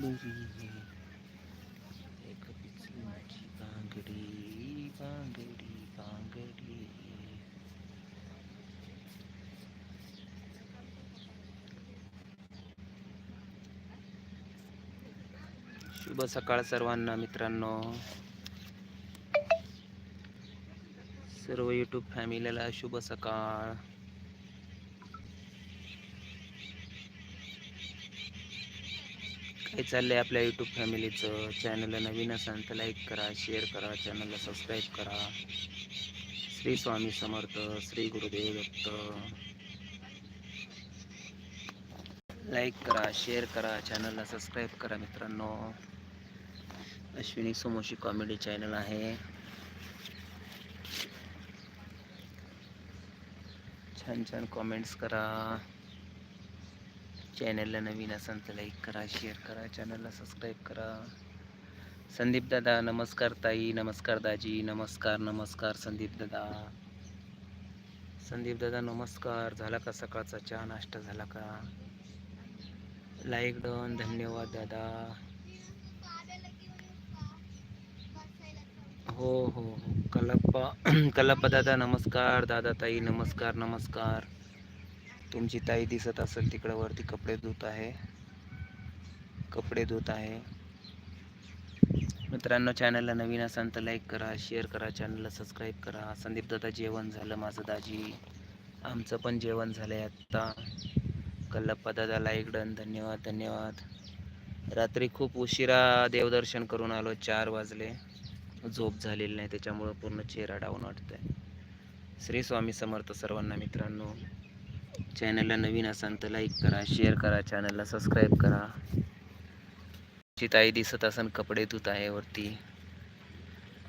डोंगरी एक माझी बांगडी बांगडी बांगडी. शुभ सकाळ सर्वांना मित्रांनो. सर्व यूट्यूब फॅमिलीला शुभ सकाळ. काय चाललंय आपल्या यूट्यूब फॅमिलीचं चॅनलला नवीन असाल तर लाईक करा शेअर करा. चॅनलला सबस्क्राईब करा. श्री स्वामी समर्थ श्री गुरुदेव दत्त. लाईक करा शेअर करा. चॅनलला सबस्क्राईब करा मित्रांनो. अश्विनी सोमोशी कॉमेडी चॅनल आहे. छान छान कॉमेंट्स करा. चॅनलला नवीन असाल तर लाईक करा शेअर करा चॅनलला सबस्क्राईब करा. संदीप दादा नमस्कार ताई नमस्कार दाजी नमस्कार नमस्कार संदीप दादा. संदीप दादा नमस्कार. झाला का सकाळचा चहा नाश्ता झाला का? लाईक डन धन्यवाद दादा. हो हो हो. कलप्पा कलप्पा दादा नमस्कार. दादा ताई नमस्कार नमस्कार. तुमची ताई दिसत असेल तिकडं वरती कपडे धुत आहे. कपडे धुत आहे. मित्रांनो चॅनलला नवीन असाल तर लाईक करा शेअर करा चॅनलला सबस्क्राईब करा. संदीप दादा जेवण झालं माझं दाजी. आमचं पण जेवण झालं आहे आत्ता कल्लप्पा दादा लाईक डन धन्यवाद धन्यवाद. रात्री खूप उशिरा देवदर्शन करून आलो चार वाजले. झोप झालेली नाही त्याच्यामुळं पूर्ण चेहरा डाऊन वाटतंय. श्री स्वामी समर्थ सर्वांना मित्रांनो. चॅनलला नवीन असाल तर लाईक करा शेअर करा चॅनलला सबस्क्राईब करा. ची ताई दिसत असन कपडे धुत आहे वरती.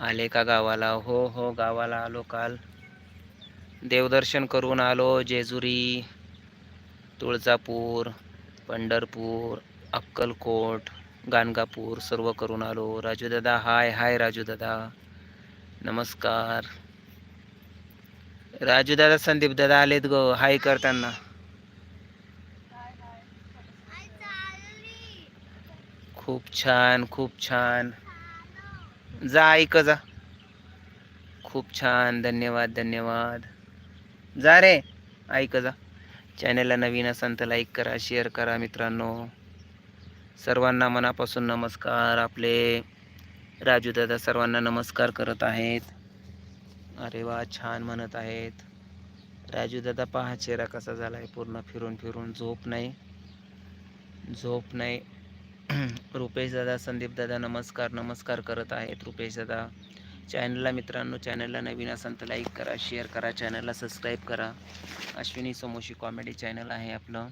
आले का गावाला? हो हो गावाला आलो काल. देवदर्शन करून आलो जेजुरी तुळजापूर पंढरपूर अक्कलकोट गाणगापूर सर्व करून आलो. राजू दादा हाय हाय राजूदादा. नमस्कार. राजू दादा संदीप दादा आलेत गो. हाय करताना. खूप छान खूप छान. जा ऐक जा. खूप छान. धन्यवाद धन्यवाद. जा रे. ऐक जा. चॅनलला नवीन असाल तर लाईक करा शेअर करा मित्रांनो. सर्वांना मनापासून नमस्कार. आपले राजू दादा सर्वांना नमस्कार करत आहेत. अरे वा छान म्हणत आहेत. राजू दादा पहा चेहरा कसा झाला आहे पूर्ण फिरून फिरून झोप नाही. झोप नाही. रुपेश दादा संदीप दादा नमस्कार नमस्कार करत आहेत. रुपेश दादा चॅनलला मित्रांनो चॅनलला नवीन असाल तर लाईक करा शेअर करा चॅनलला सबस्क्राईब करा. अश्विनी समोशी कॉमेडी चॅनल आहे आपलं.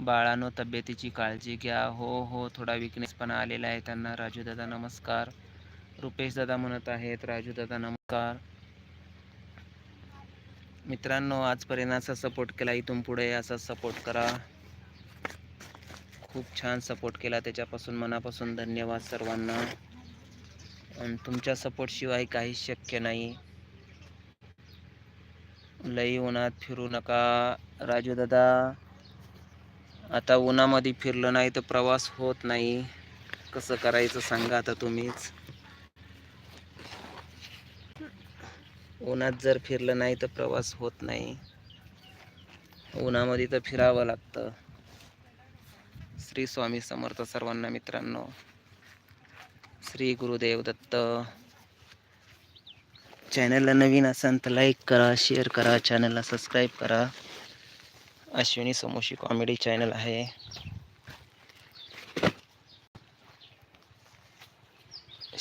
बाळानो तब्येतीची काळजी घ्या. हो हो थोडा विकनेसपणा आलेला आहे त्यांना. राजू दादा नमस्कार. रुपेश दादा म्हणत आहेत. राजू दादा नमस्कार. मित्रांनो आजपर्यंत असा सपोर्ट केला. इथून पुढे असा सपोर्ट करा. खूप छान सपोर्ट केला त्याच्यापासून मनापासून धन्यवाद सर्वांना. आणि तुमच्या सपोर्टशिवाय काहीच शक्य नाही. लई उन्हात फिरू नका. राजू दादा आता उन्हामध्ये फिरलं नाही तर प्रवास होत नाही. कसं करायचं सांगा आता तुम्हीच. उन्हात जर फिरलं नाही तर प्रवास होत नाही. उन्हामध्ये तर फिरावं लागतं. श्री स्वामी समर्थ सर्वांना मित्रांनो श्री गुरुदेव दत्त. चॅनलला नवीन असाल तर लाईक करा शेअर करा चॅनलला सबस्क्राईब करा. अश्विनी समोशी कॉमेडी चॅनल आहे.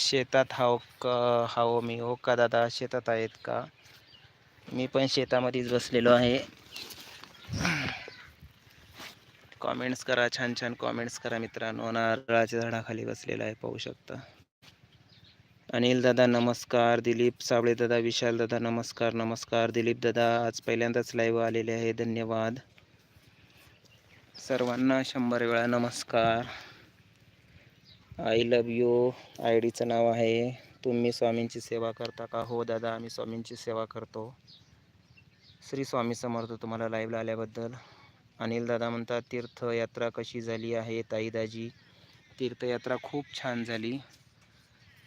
शेतात हाव का हाव मी हो का दादा शेतात आहेत का? मी पण शेतामध्येच बसलेलो आहे. कॉमेंट्स करा छान छान कॉमेंट्स करा मित्रांनो. नारळाच्या झाडाखाली बसलेला आहे पाहू शकता. अनिल दादा नमस्कार. दिलीप साबळे दादा विशाल दादा नमस्कार नमस्कार. दिलीप दादा आज पहिल्यांदाच लाईव्ह आलेले आहे धन्यवाद. सर्वांना शंभर वेळा नमस्कार. आय लव यू आय डीचं नाव आहे. तुम्ही स्वामींची सेवा करता का? हो दादा आम्ही स्वामींची सेवा करतो. श्री स्वामी समर्थ तुम्हाला लाईव्हला आल्याबद्दल. अनिल दादा म्हणतात तीर्थयात्रा कशी झाली आहे ताईदाजी तीर्थयात्रा खूप छान झाली.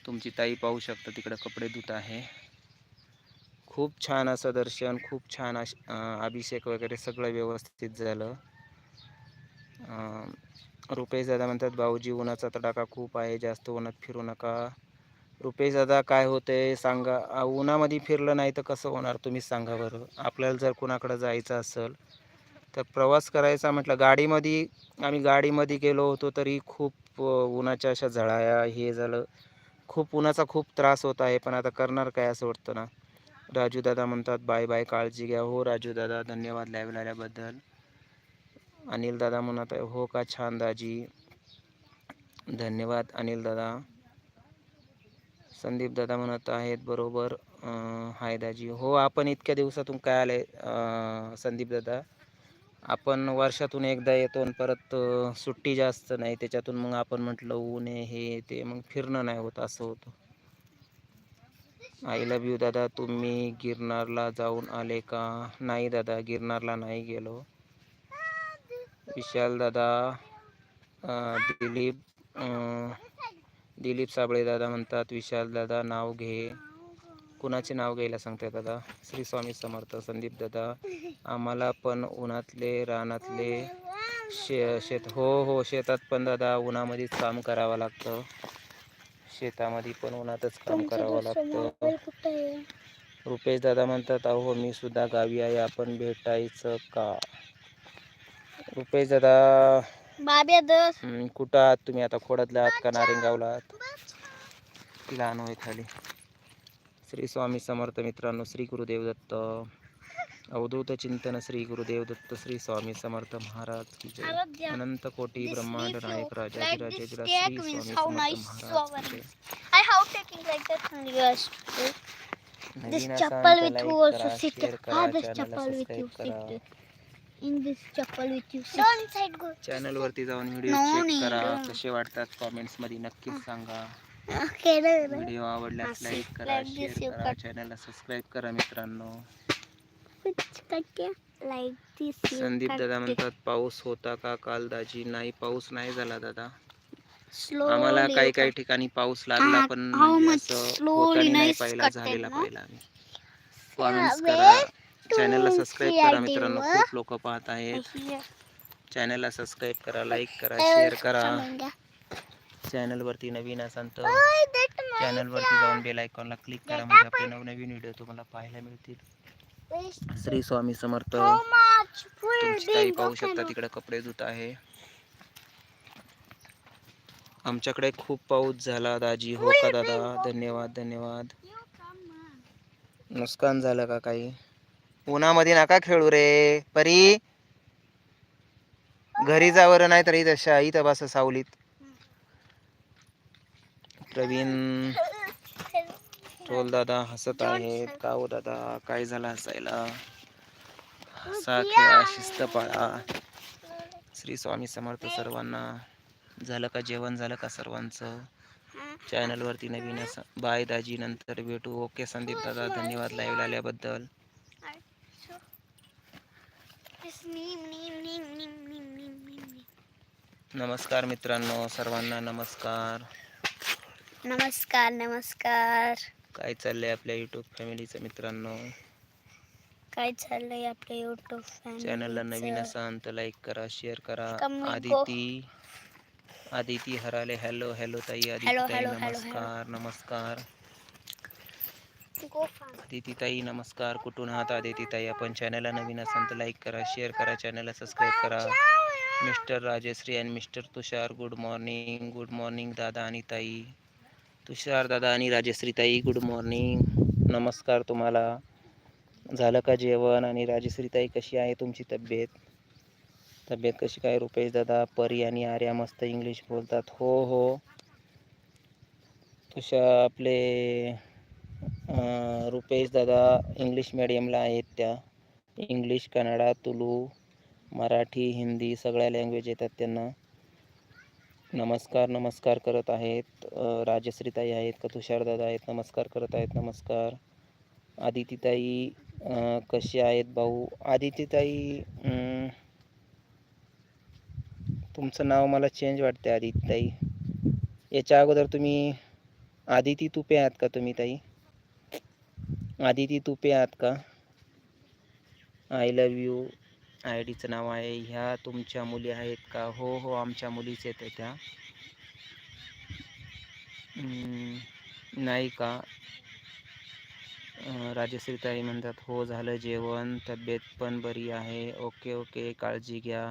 तुमची ताई पाहू शकता तिकडं कपडे धुत आहे. खूप छान असं दर्शन खूप छान अश अभिषेक वगैरे सगळं व्यवस्थित झालं. रुपेश दादा म्हणतात भाऊजी उन्हाचा तडाखा खूप आहे जास्त उन्हात फिरू नका. रुपेश दादा काय होते सांगा. उन्हामध्ये फिरलं नाही तर कसं होणार तुम्हीच सांगा बरं. आपल्याला जर कुणाकडं जायचं असेल तर प्रवास करायचा म्हटलं गाडीमध्ये आम्ही गाडीमध्ये गेलो होतो तरी खूप उन्हाच्या अशा झळाया हे झालं. खूप उन्हाचा खूप त्रास होत आहे पण आता करणार काय असं वाटतं ना? राजू दादा म्हणतात बाय बाय काळजी घ्या. हो राजू दादा धन्यवाद लाईव्ह आल्याबद्दल अनिल दादा म्हणत आहे हो का छान दाजी? धन्यवाद अनिल दादा. संदीप दादा म्हणत आहेत बरोबर. हाय दाजी. हो आपण इतक्या दिवसातून काय आले संदीप दादा? आपण वर्षातून एकदा येतो आणि परत सुट्टी जास्त नाही त्याच्यातून मग आपण म्हटलं ऊन आहे हे ते मग फिरणं नाही होत असं होतं. आय लव्ह यू दादा तुम्ही गिरनारला जाऊन आले का? नाही दादा गिरनारला नाही गेलो. विशाल दादा दिलीप दिलीप साबळे दादा म्हणतात विशाल दादा नाव घे. कुणाचे नाव घ्यायला सांगते दादा? श्री स्वामी समर्थ संदीप दादा. आम्हाला पण उन्हातले रानातले शे शेत हो हो शेतात पण दादा उन्हामध्येच काम करावं लागतं. शेतामध्ये पण उन्हातच काम करावं लागतं. रुपेश दादा म्हणतात अहो मी सुद्धा गावी आहे. आपण भेटायचं का? रुपेश दादा कुठं आहात तुम्ही? आता खोडातला आहात का? नारेंगावला आहात? आणू आहे खाली. श्री स्वामी समर्थ मित्रांनो श्री गुरुदेव दत्त. अवधूत चिंतन श्री गुरुदेव दत्त श्री स्वामी समर्थ महाराज की जय. अनंत कोटी ब्रह्मांड नायक राजा Shri Swami Maharaj. This chapel with like also करा, sit. Ah, this chapel with you sit. This chapel with you sit. Don't inside go. Channel वरती जाऊन व्हिडिओ No चेक need. करा कसे वाटतात कॉमेंट्समध्ये नक्कीच सांगा no, no. व्हिडिओ आवडल्यास असं लाईक करा शेअर you करा cut. चॅनलला सबस्क्राईब करा मित्रांनो? Like this you संदीप दादा. म्हणतात पाऊस होता का काल दाजी नाही पाऊस नाही झाला दादा आम्हाला काही. काही ठिकाणी पाऊस लागला हा, पण how म्हणजे much असं slowly होताना नाही nice पाहिला cut झालेला आहे ना? पाहिला आम्ही कॉमेंट्स करा चॅनलला सबस्क्राईब करा मित्रांनो. खूप लोक पाहत आहेत. चॅनलला सबस्क्राईब करा लाईक करा शेअर करा. coming, yeah. चॅनल वरती नवीन असाल तर Oh, that my चॅनल वरती जाऊन बेल आयकॉनला क्लिक करा. म्हणजे आपले नवनवीन व्हिडिओ तुम्हाला पाहायला मिळतील. श्री स्वामी समर्थ. ताई पाहू शकता तिकडे कपडे धुत आहे. आमच्याकडे खूप पाऊस झाला दाजी. हो का दादा? धन्यवाद धन्यवाद. नुकसान झालं का काही? उन्हामध्ये नका खेळू रे. परी. घरी जावर नाही तर इथं शा इथं बस सावलीत. प्रवीण. टोल दादा हसत आहेत. का हो दादा? काय झालं हसायला? हसा खेळा शिस्त पाळा. श्री स्वामी समर्थ सर्वांना. झालं का जेवण? झालं का सर्वांचं? चॅनल वरती नवीन असं बाय दाजी नंतर भेटू. ओके संदीप दादा. धन्यवाद लाईव्ह आल्याबद्दल. नमस्कार मित्रांनो सर्वांना नमस्कार. नमस्कार नमस्कार. काय चाललंय आपल्या युट्यूब फॅमिलीचं मित्रांनो? काय चाललंय आपल्या युट्यूब चॅनलला नवीन असाल तर लाईक करा शेअर करा. आदिती आदिती हराले हॅलो हॅलो ताई आदिती ताई नमस्कार नमस्कार. गो नमस्कार. कुठून आहात आदितीताई आपण चॅनलला नवीन असाल तर लाईक करा शेअर करा चॅनलला सबस्क्राईब करा. मिस्टर राजश्री आणि mister Tushar good morning good morning दादा आणि ताई. तुषार दादा आणि राजश्री ताई गुड मॉर्निंग नमस्कार तुम्हाला. झालं का जेवण? आणि राजश्री ताई कशी आहे तुमची तब्येत? तब्येत कशी काय? रुपेश दादा परी आणि आर्या मस्त इंग्लिश बोलतात. हो हो. तुषार आपले रुपेश दादा इंग्लिश मिडियमला आहेत त्या. इंग्लिश कन्नडा तुलू मराठी हिंदी सगळ्या लँग्वेज येतात त्यांना. नमस्कार नमस्कार करत आहेत. राजश्रीताई आहेत का तुषारदादा आहेत नमस्कार करत आहेत नमस्कार. आदितीताई कसे आहेत भाऊ? आदितीताई तुमचं नाव मला चेंज वाटते आदितीताई. याच्या अगोदर तुम्ही आदिती तुपे आहात का तुम्ही ताई? आदिती तुपे आहात का? आय लव यू आय डीचं नाव आहे. ह्या तुमच्या मुली आहेत का? हो हो आमच्या मुलीच आहेत त्या नाही का? राजश्रीताई म्हणतात हो झालं जेवण. तब्येत पण बरी आहे. ओके ओके काळजी घ्या.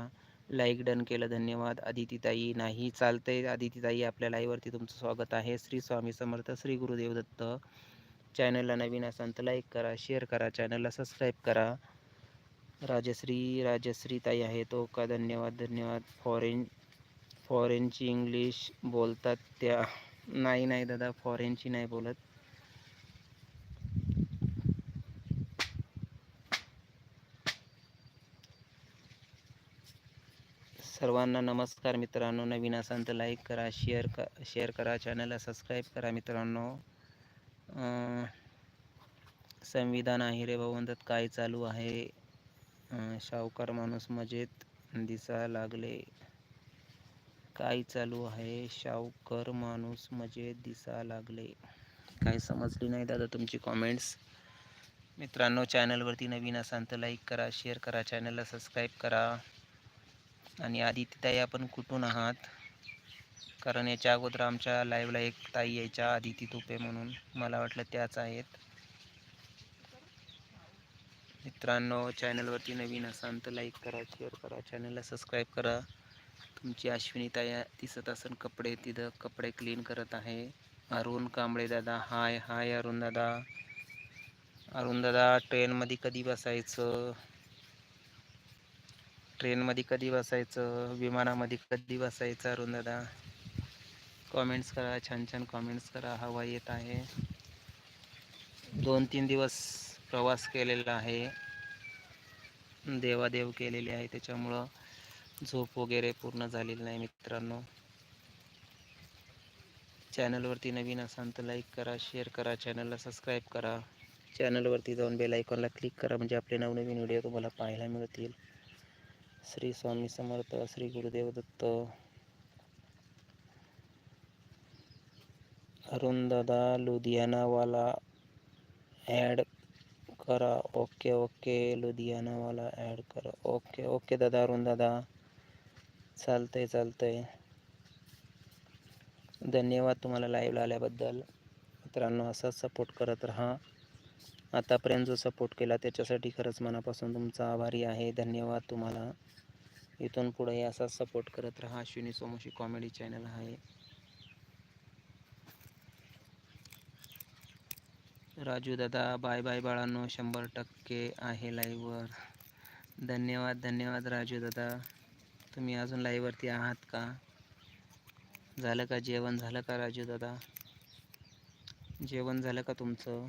लाईक डन केलं धन्यवाद. आदितीताई नाही चालतंय. आदितीताई आपल्या लाईव्हवरती तुमचं स्वागत आहे. श्री स्वामी समर्थ श्री गुरुदेव दत्त. चॅनलला नवीन असाल तर लाईक करा शेअर करा चॅनलला सबस्क्राईब करा. राजश्री राजश्री ताई आहे तो का धन्यवाद धन्यवाद. फॉरेन फॉरेनची इंग्लिश बोलतात त्या. नाही नाही दादा फॉरेनची नाही बोलत. सर्वांना नमस्कार मित्रांनो. नवीन असाल तर लाईक करा शेअर क शेअर करा चॅनलला सबस्क्राईब करा मित्रांनो. संविधान आहे रे भाऊ म्हणतात काय चालू आहे? शावकार सावकार माणूस मजेत दिसा लागले. काय चालू आहे? शावकर माणूस मजेत दिसा लागले. काय समजली नाही दादा तुमची कॉमेंट्स मित्रांनो चॅनलवरती नवीन असाल तर लाईक करा शेअर करा चॅनलला सबस्क्राईब करा. आणि आदित्य ताई आपण कुठून आहात? कारण याच्या अगोदर आमच्या लाईव्हला एक ताई यायच्या आदिती तुपे म्हणून. मला वाटलं त्याच आहेत. मित्रांनो चॅनलवरती नवीन असाल तर लाईक करा शेअर करा. चॅनलला सबस्क्राईब करा. तुमची अश्विनी ताई दिसत असेल कपडे तिथं कपडे क्लीन करत आहे. अरुण कांबळे दादा हाय हाय अरुण दादा. अरुण दादा ट्रेनमध्ये कधी बसायचं? ट्रेनमध्ये कधी बसायचं? विमानामध्ये कधी बसायचं अरुण दादा? कॉमेंट्स करा छान छान कॉमेंट्स करा. हवा येत आहे. दोन तीन दिवस प्रवास केलेला आहे. देवादेव केलेले आहे त्याच्यामुळं झोप वगैरे पूर्ण झालेली नाही मित्रांनो. चॅनलवरती नवीन असाल तर लाईक करा शेअर करा चॅनलला सबस्क्राईब करा. चॅनलवरती जाऊन बेल आयकॉनला क्लिक करा म्हणजे आपले नवनवीन व्हिडिओ तुम्हाला पाहायला मिळतील. श्री स्वामी समर्थ श्री गुरुदेव दत्त. अरुण दादा लुधियानावाला ॲड करा. ओके ओके लुधियानावाला ॲड करा. ओके ओके दादा अरुण दादा चालतंय चालतंय. धन्यवाद तुम्हाला लाईव्हला आल्याबद्दल. मित्रांनो असाच सपोर्ट करत राहा. आतापर्यंत जो सपोर्ट केला त्याच्यासाठी खरंच मनापासून तुमचा आभारी आहे. धन्यवाद तुम्हाला. इथून पुढे असाच सपोर्ट करत राहा. अश्विनी सोमोशी कॉमेडी चॅनल आहे. राजू दादा बाय बाय बाळांनो शंभर टक्के आहे लाईव्हवर. धन्यवाद धन्यवाद राजू दादा. तुम्ही अजून लाईव्हवरती आहात का? झालं का जेवण? झालं का राजू दादा? जेवण झालं का तुमचं?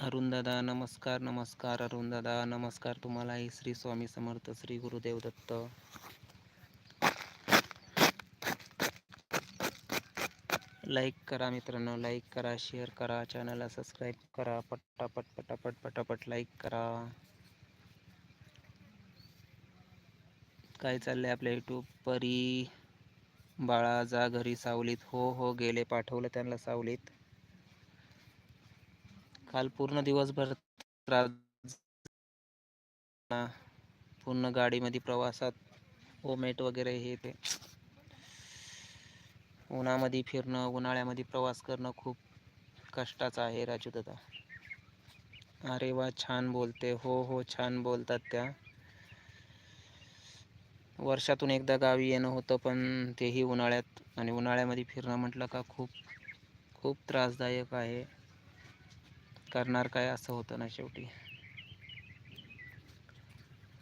अरुण दादा नमस्कार नमस्कार अरुण दादा. नमस्कार तुम्हालाही. श्री स्वामी समर्थ श्री गुरुदेव दत्त. लाईक करा मित्रांनो लाईक करा शेअर करा चॅनलला सबस्क्राईब करा पटापट पटापट पटापट लाईक करा. काय चाललंय आपल्या यूट्यूब परी? बाळा जा घरी सावलीत. हो हो गेले. पाठवलं त्यांना सावलीत. काल पूर्ण दिवसभर त्रास पूर्ण गाडीमध्ये प्रवासात ओमेट वगैरे हे ते. उन्हामध्ये फिरणं उन्हाळ्यामध्ये प्रवास करणं खूप कष्टाचं आहे राजू दादा. अरे वा छान बोलते. हो हो छान बोलतात त्या. वर्षातून एकदा गावी येणं होतं पण तेही उन्हाळ्यात आणि उन्हाळ्यामध्ये फिरणं म्हटलं का खूप खूप त्रासदायक आहे. करणार काय असं होतं ना शेवटी.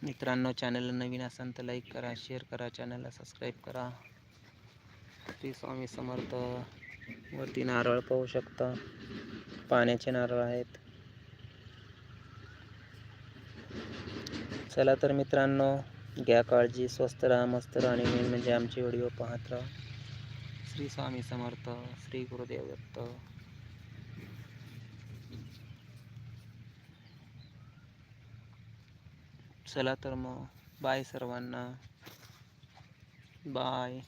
मित्रांनो चॅनल नवीन असाल तर लाईक करा शेअर करा चॅनलला सबस्क्राईब करा. श्री स्वामी समर्थ. वरती नारळ पाहू शकता. पाण्याचे नारळ आहेत. चला तर मित्रांनो घ्या काळजी स्वस्त राहा मस्त राहा आणि मेन म्हणजे आमचे व्हिडिओ पाहत राहा. श्री स्वामी समर्थ श्री गुरुदेव दत्त. चला तर मग बाय सर्वांना. बाय.